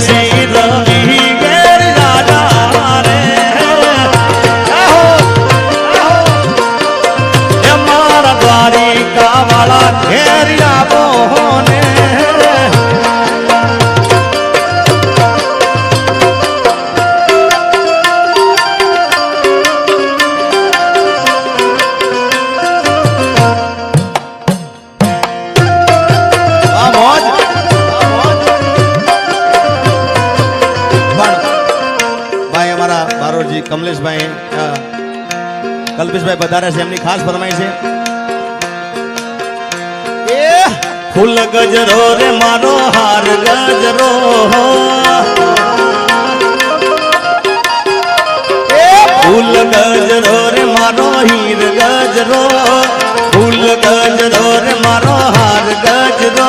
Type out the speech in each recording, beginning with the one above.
செய்தீ બારોજી કમલેશભાઈ કલ્પેશભાઈ પધાર્યા છે, એમની ખાસ ફરમાઈ છે. ફૂલ ગજરો રે, મારો હાર ગજરો. એ ફૂલ ગજરો રે, મારો હીર ગજરો. ફૂલ ગજરો રે, મારો હાર ગજરો.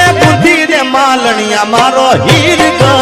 એ બુદ્ધિ રે, માલણિયા, મારો હીર ગજરો.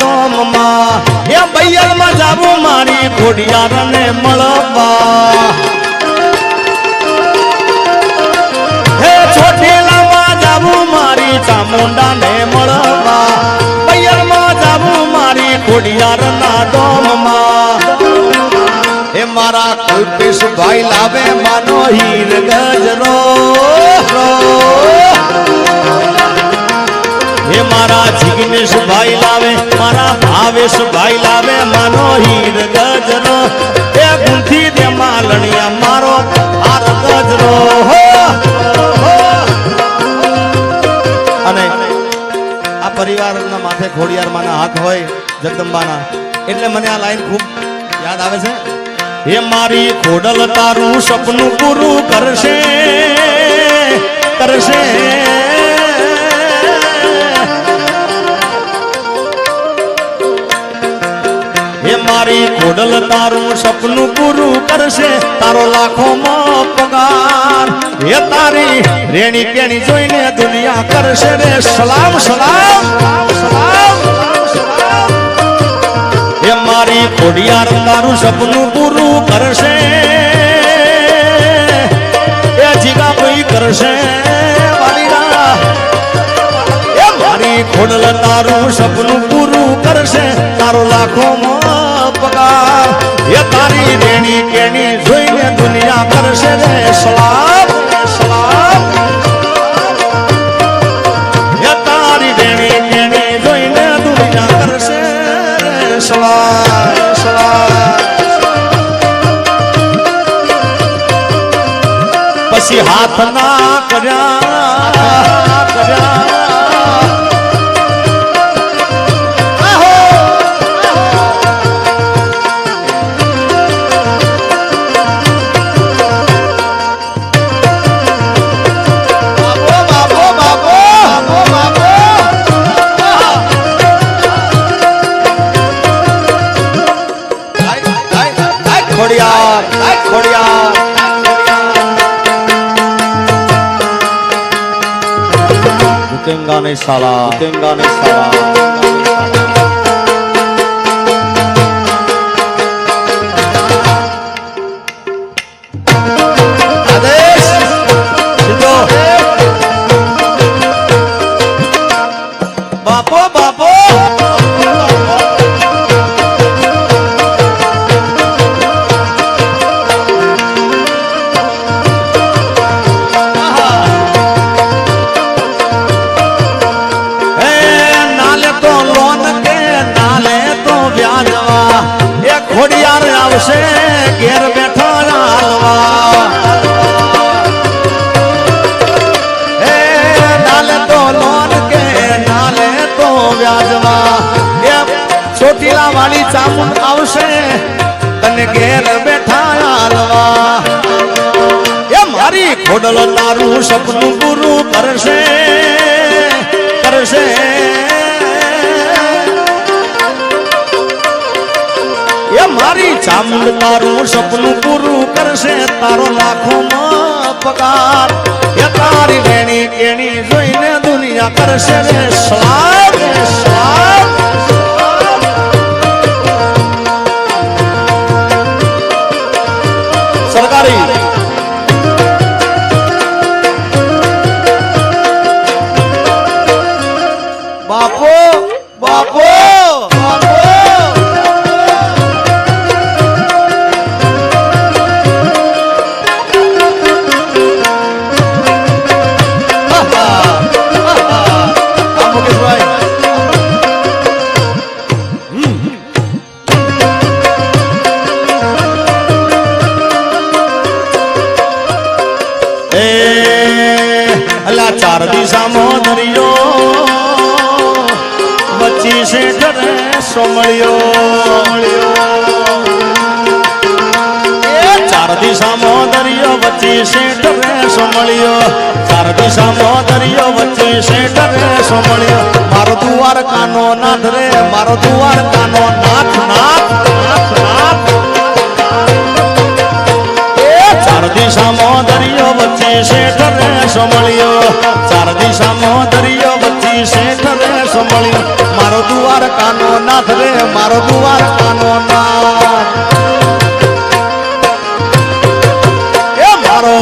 દોમમાં એ બૈયલમાં જાવું મારી ખોડિયારને મળવા. હે ચોટીલામાં જાવું મારી ચામુંડાને મળવા. બૈયલમાં જાવું મારી ખોડિયારના ડોમમાં એ મારા કલ્પેશભાઈ લાવે માનો હીર ગજરો. હે મારા જિગ્નેશભાઈ લાવે મારા ભાવેશભાઈ લાવે માનો હીર ગજરો એ ગુંથી દે માલણિયા મારો હાર ગજરો હો. અને આ પરિવારના માથે ઘોડિયારમાંના હાથ હોય જગદંબાના. એટલે મને આ લાઈન ખૂબ યાદ આવે છે. એ મારી ખોડલ તારું સપનું પૂરું કરશે. મારી તારું સપનું પૂરું કરશે. તારો લાખોમાં પગાર. એ તારી રેણી કેણી જોઈને દુનિયા કરશે રે. સલામ સલામ એ મારી ખોડિયાર તારું સપનું પૂરું કરશે. એ જીગા ભાઈ કરશે મારી ખોડલ તારું સપનું પૂરું કરશે. તારો લાખો પગાર એ તારી રેણી કેણી જોઈને દુનિયા કરશે રે સલામ સલામ. એ તારી રેણી કેણી જોઈને દુનિયા કરશે રે સલામ. પછી હાથ ના કર્યા ગંગાને શાળા ગંગાને શાળા આવશે તને બેઠા હાલવા એ મારી ખોડલ તારું સપનું પૂરું કરશે કરશે. એ મારી ચામુંડ તારું સપનું પૂરું કરશે, તારો લાખોમાં પગાર. એ તારી વેણી કેણી જોઈને દુનિયા કરશે રે સ્વાદ રે શેઠ રે સોમળિયો ચાર દિશામાં દરિયો વચ્ચી શેઠ રે સોમળિયો મારો દુવાર કાનો નાથ રે, મારો દુવાર કાનો નાથ નાથ નાથ નાથ. ચાર દિશામાં દરિયો વચ્ચે શેઠ રે સમળ્યો ચાર દરિયો વચ્ચે શેઠ રે સમળ્યો મારો દુવાર કાનો નાથ રે, મારો દુવાર કાનો નાથ.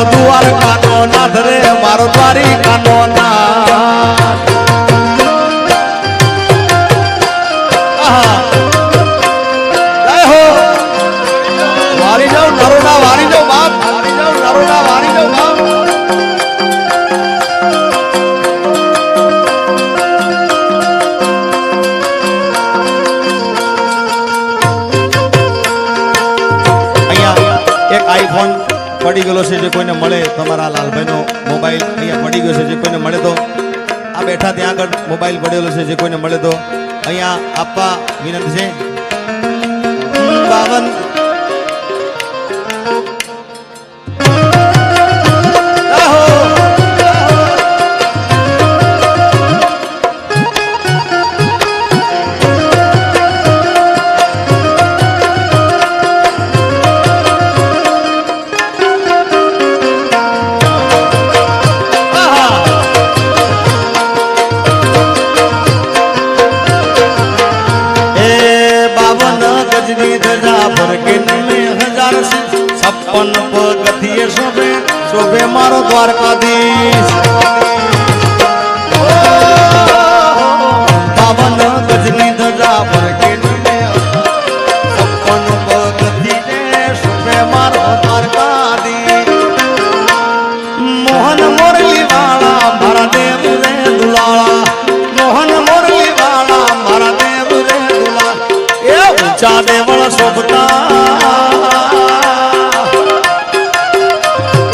મારો દુવાર કાનો નાથ રે મારો દ્વારી કાનો નાથ. કોઈને મળે તમારા લાલભાઈનો મોબાઈલ અહીંયા પડી ગયો છે, જે કોઈને મળે તો આ બેઠા ત્યાં આગળ મોબાઈલ પડેલો છે, જે કોઈને મળે તો અહીંયા આપવા વિનંતી છે. એ વળ શોભતા.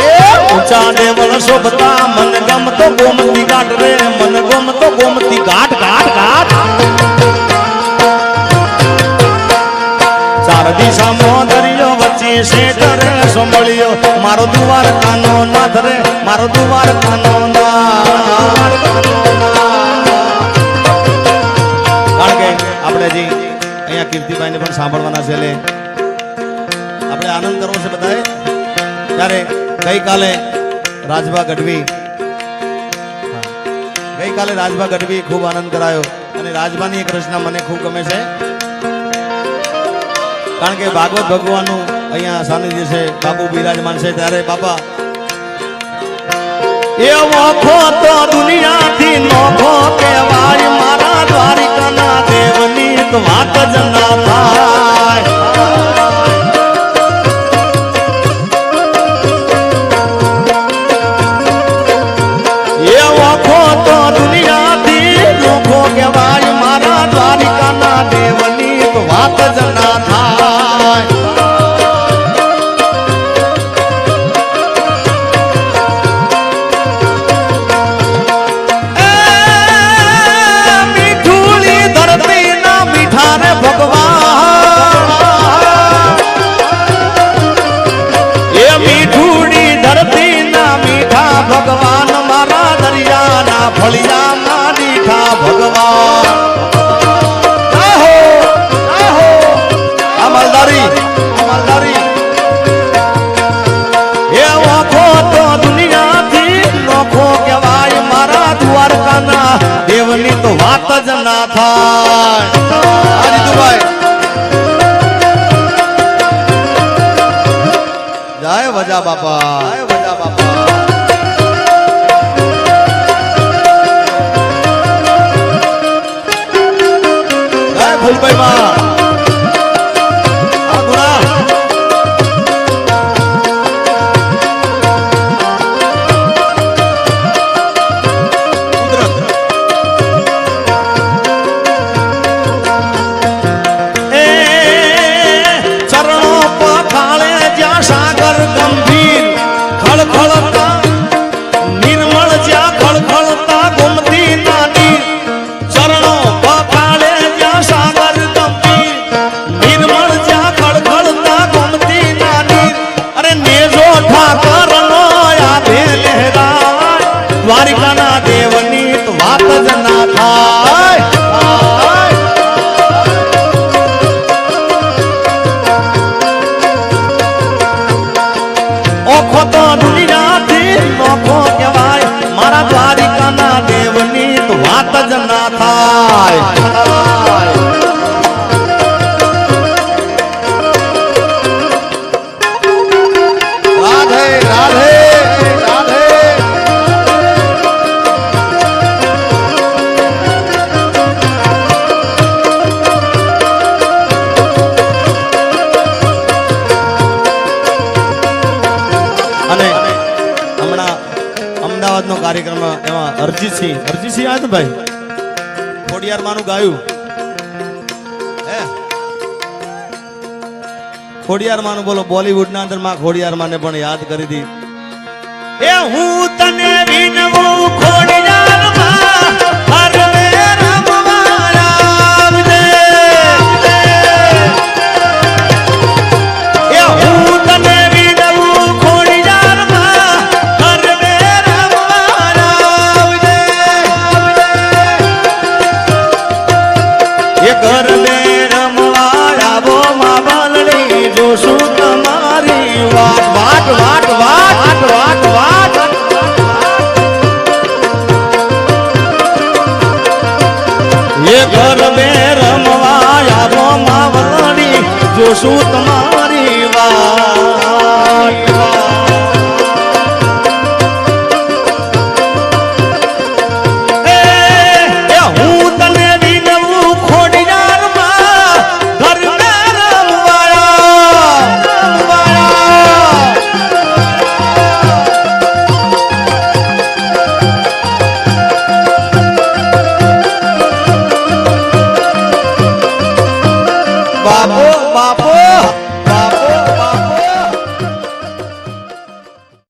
એ? વળ શોભતા. મન ગમતો ગોમતી ઘાટ રે મન ગમતો ગોમતી ઘાટ ઘાટ ઘાટ ચાર દિશામાં દરિયો વચ્ચે શેઠ રે સંભળ્યો. મારો દુવાર કાનો નાથ રે મારો દુવાર કાનો નાથ. કીર્તિભાઈને પણ સાંભળવાના છે એટલે આપણે આનંદ કરવો છે બધાએ. ત્યારે ગઈકાલે રાજભા ગઢવી ગઈકાલે રાજભા ગઢવી ખૂબ આનંદ કરાયો. અને રાજભાની એક રચના મને ખૂબ ગમે છે. કારણ કે ભાગવત ભગવાનનું અહીંયા સાનિધ્ય છે, બાપુ બિરાજમાન છે. ત્યારે બાપા એ વખો દુનિયાથી નોખો કહેવાય, મારા દ્વારિકાના દેવની તો 对吧 થાય રાધે રાધે અને હમણાં અમદાવાદનો કાર્યક્રમ એમાં અરજીતસિંહ અરજીતસિંહ આવ્યા ભાઈ? ખોડિયાર માનું ગાયું. હે? ખોડિયાર માનું બોલો બોલીવુડ ના અંદરમાં ખોડિયાર માને પણ યાદ કરી દી. એ હું તને